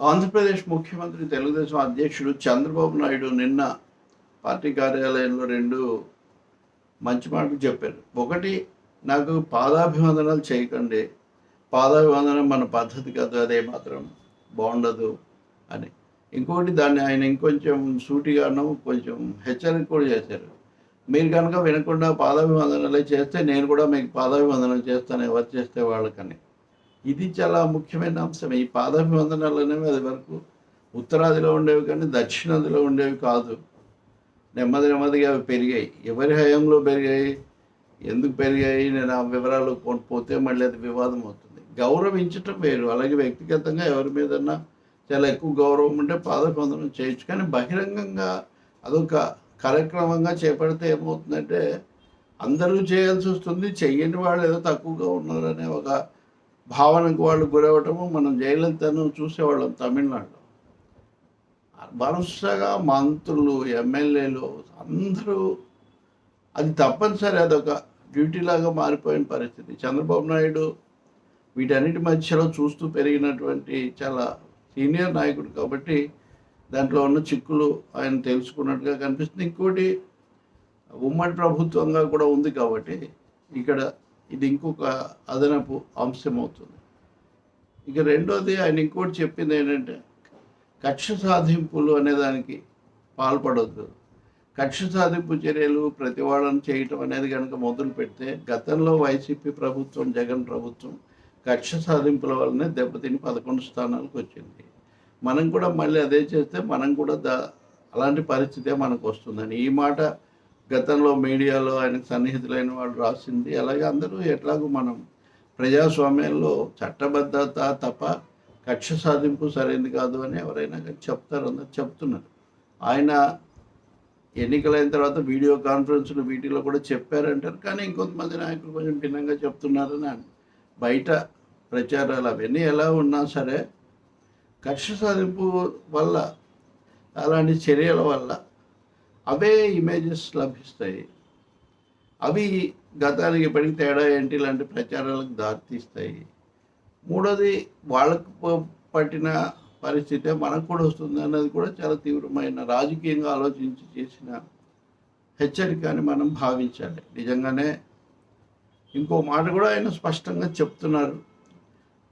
ఆంధ్రప్రదేశ్ ముఖ్యమంత్రి తెలుగుదేశం అధ్యక్షుడు చంద్రబాబు నాయుడు నిన్న పార్టీ కార్యాలయంలో రెండు మంచి మాటలు చెప్పారు. ఒకటి నాకు పాదాభివందనాలు చేయకండి. పాదాభివందనం మన పద్ధతి కాదు అదే మాత్రం బాగుండదు అని. ఇంకోటి దాన్ని ఆయన ఇంకొంచెం సూటిగాను కొంచెం హెచ్చరిక కూడా చేశారు. మీరు కనుక వినకుండా పాదాభివందనలే చేస్తే నేను కూడా మీకు పాదాభివందనం చేస్తాను ఎవరు చేస్తే వాళ్ళకని. ఇది చాలా ముఖ్యమైన అంశం. ఈ పాదాభివందనాలు అనేవి అది వరకు ఉత్తరాదిలో ఉండేవి కానీ దక్షిణాదిలో ఉండేవి కాదు. నెమ్మది నెమ్మదిగా అవి పెరిగాయి. ఎవరి హయాంలో పెరిగాయి? ఎందుకు పెరిగాయి? నేను ఆ వివరాలు పోతే మళ్ళీ అది వివాదం అవుతుంది. గౌరవించటం వేరు. అలాగే వ్యక్తిగతంగా ఎవరి మీదన్నా చాలా ఎక్కువ గౌరవం ఉంటే పాదబంధనం చేయొచ్చు. కానీ బహిరంగంగా అదొక కార్యక్రమంగా చేపడితే ఏమవుతుందంటే అందరూ చేయాల్సి వస్తుంది. చెయ్యని వాళ్ళు ఏదో తక్కువగా ఉన్నారనే ఒక భావనకు వాళ్ళు గురవటము మనం జయలలితను చూసేవాళ్ళం తమిళనాడులో. వరుసగా మంత్రులు ఎమ్మెల్యేలు అందరూ అది తప్పనిసరి అదొక డ్యూటీ లాగా మారిపోయిన పరిస్థితి. చంద్రబాబు నాయుడు వీటన్నిటి మధ్యలో చూస్తూ పెరిగినటువంటి చాలా సీనియర్ నాయకుడు కాబట్టి దాంట్లో ఉన్న చిక్కులు ఆయన తెలుసుకున్నట్టుగా కనిపిస్తుంది. ఇంకోటి ఉమ్మడి ప్రభుత్వంగా కూడా ఉంది కాబట్టి ఇక్కడ ఇది ఇంకొక అదనపు అంశం అవుతుంది ఇక రెండోది ఆయన ఇంకోటి చెప్పింది ఏంటంటే కక్ష సాధింపులు అనేదానికి పాల్పడద్దు. కక్ష సాధింపు చర్యలు ప్రతివాడన చేయటం అనేది కనుక మొదలు పెడితే గతంలో వైసీపీ ప్రభుత్వం జగన్ ప్రభుత్వం కక్ష సాధింపుల వల్లనే దెబ్బతిని పదకొండు స్థానాలకు వచ్చింది. మనం కూడా మళ్ళీ అదే చేస్తే మనం కూడా దా అలాంటి పరిస్థితే మనకు వస్తుందని. ఈ మాట గతంలో మీడియాలో ఆయనకు సన్నిహితులైన వాళ్ళు రాసింది. అలాగే అందరూ ఎట్లాగో మనం ప్రజాస్వామ్యంలో చట్టబద్ధత తప్ప కక్ష సాధింపు సరైనది కాదు అని ఎవరైనా కానీ చెప్తారు అందరు చెప్తున్నారు. ఆయన ఎన్నికలైన తర్వాత వీడియో కాన్ఫరెన్స్లు వీటిలో కూడా చెప్పారంటారు. కానీ ఇంకొంతమంది నాయకులు కొంచెం భిన్నంగా చెప్తున్నారని బయట ప్రచారాలు అవన్నీ ఎలా ఉన్నా సరే కక్ష సాధింపు వల్ల అలాంటి చర్యల వల్ల అవే ఇమేజెస్ లభిస్తాయి. అవి గతానికి ఇప్పటికి తేడా ఏంటి? ఇలాంటి ప్రచారాలకు దారితీస్తాయి. మూడోది వాళ్ళకు పట్టిన పరిస్థితే మనకు కూడా వస్తుంది అన్నది కూడా చాలా తీవ్రమైన రాజకీయంగా ఆలోచించి చేసిన హెచ్చరిక అని మనం భావించాలి. నిజంగానే ఇంకో మాట కూడా ఆయన స్పష్టంగా చెప్తున్నారు.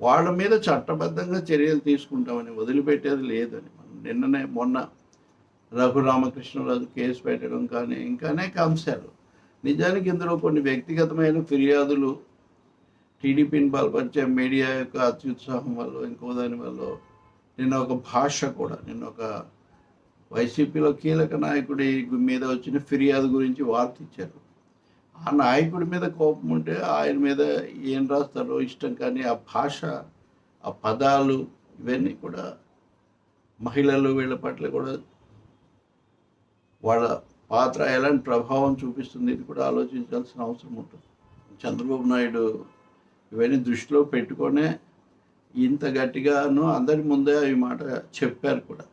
వాళ్ళ మీద చట్టబద్ధంగా చర్యలు తీసుకుంటామని వదిలిపెట్టేది లేదని. మనం నిన్ననే మొన్న రఘురామకృష్ణరాజు కేసు పెట్టడం కానీ ఇంకా అనేక అంశాలు. నిజానికి ఇందులో కొన్ని వ్యక్తిగతమైన ఫిర్యాదులు టీడీపీని బలపరిచే మీడియా యొక్క అత్యుత్సాహం వల్ల ఇంకో దాని వల్ల నిన్న ఒక భాష కూడా నిన్న ఒక వైసీపీలో కీలక నాయకుడి మీద వచ్చిన ఫిర్యాదు గురించి వార్త ఇచ్చారు. ఆ నాయకుడి మీద కోపం ఉంటే ఆయన మీద ఏం రాస్తారో ఇష్టం కానీ ఆ భాష ఆ పదాలు ఇవన్నీ కూడా మహిళలు వీళ్ళ పట్ల కూడా వాళ్ళ పాత్ర ఎలాంటి ప్రభావం చూపిస్తుంది ఇది కూడా ఆలోచించాల్సిన అవసరం ఉంటుంది. చంద్రబాబు నాయుడు ఇవన్నీ దృష్టిలో పెట్టుకొనే ఇంత గట్టిగాను అందరి ముందే ఈ మాట చెప్పారు కూడా.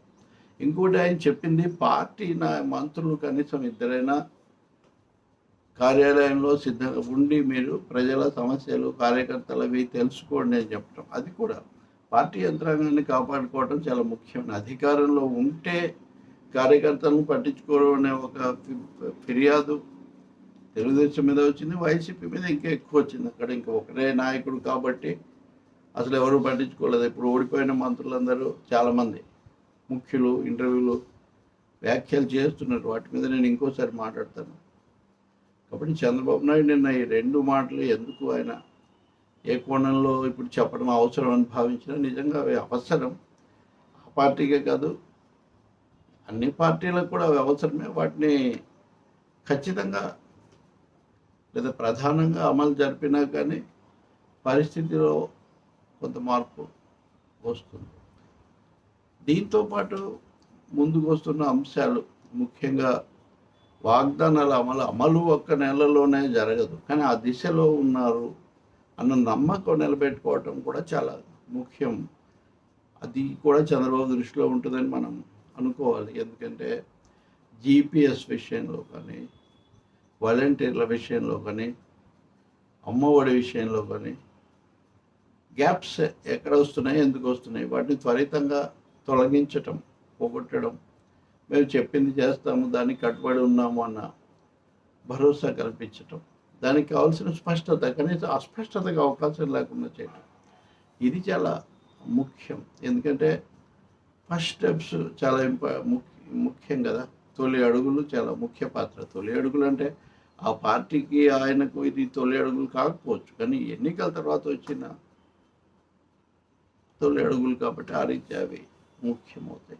ఇంకోటి ఆయన చెప్పింది పార్టీ నా మంత్రులు కనీసం ఇద్దరైనా కార్యాలయంలో సిద్ధంగా ఉండి మీరు ప్రజల సమస్యలు కార్యకర్తలవి తెలుసుకోండి అని చెప్పడం అది కూడా పార్టీ యంత్రాంగాన్ని కాపాడుకోవడం చాలా ముఖ్యమైన అధికారంలో ఉంటే కార్యకర్తలను పట్టించుకోవడం అనే ఒక ఫిర్యాదు తెలుగుదేశం మీద వచ్చింది వైసీపీ మీద ఇంకా ఎక్కువ వచ్చింది. అక్కడ ఇంకా ఒకటే నాయకుడు కాబట్టి అసలు ఎవరు పట్టించుకోలేదు. ఇప్పుడు ఓడిపోయిన మంత్రులందరూ చాలామంది ముఖ్యులు ఇంటర్వ్యూలు వ్యాఖ్యలు చేస్తున్నారు. వాటి మీద నేను ఇంకోసారి మాట్లాడతాను. కాబట్టి చంద్రబాబు నాయుడు నిన్న ఈ రెండు మాటలు ఎందుకు ఆయన ఏ కోణంలో ఇప్పుడు చెప్పడం అవసరం అని భావించినా నిజంగా అవి అవసరం. ఆ పార్టీకే కాదు అన్ని పార్టీలకు కూడా అవి అవసరమే. వాటిని ఖచ్చితంగా లేదా ప్రధానంగా అమలు జరిపినా కానీ పరిస్థితిలో కొంత మార్పు వస్తుంది. దీంతో పాటు ముందుకు వస్తున్న అంశాలు ముఖ్యంగా వాగ్దానాల అమలు అమలు ఒక్క నెలలోనే జరగదు. కానీ ఆ దిశలో ఉన్నారు అన్న నమ్మకం నిలబెట్టుకోవటం కూడా చాలా ముఖ్యం. అది కూడా చంద్రబాబు దృష్టిలో ఉంటుందని మనం అనుకోవాలి. ఎందుకంటే జీపీఎస్ విషయంలో కానీ వాలంటీర్ల విషయంలో కానీ అమ్మఒడి విషయంలో కానీ గ్యాప్స్ ఎక్కడ వస్తున్నాయి ఎందుకు వస్తున్నాయి? వాటిని త్వరితంగా తొలగించటం పోగొట్టడం మేము చెప్పింది చేస్తాము దానికి కట్టుబడి ఉన్నాము అన్న భరోసా కల్పించటం దానికి కావాల్సిన స్పష్టత కనీసం అస్పష్టతకు అవకాశం లేకుండా చేయటం ఇది చాలా ముఖ్యం. ఎందుకంటే ఫస్ట్ స్టెప్స్ చాలా ఇంప ముఖ్యం కదా. తొలి అడుగులు చాలా ముఖ్య పాత్ర. తొలి అడుగులు అంటే ఆ పార్టీకి ఆయనకు ఇది తొలి అడుగులు కాకపోవచ్చు. కానీ ఎన్నికల తర్వాత వచ్చిన తొలి అడుగులు కాబట్టి ఆ రీత్యా అవి ముఖ్యమవుతాయి.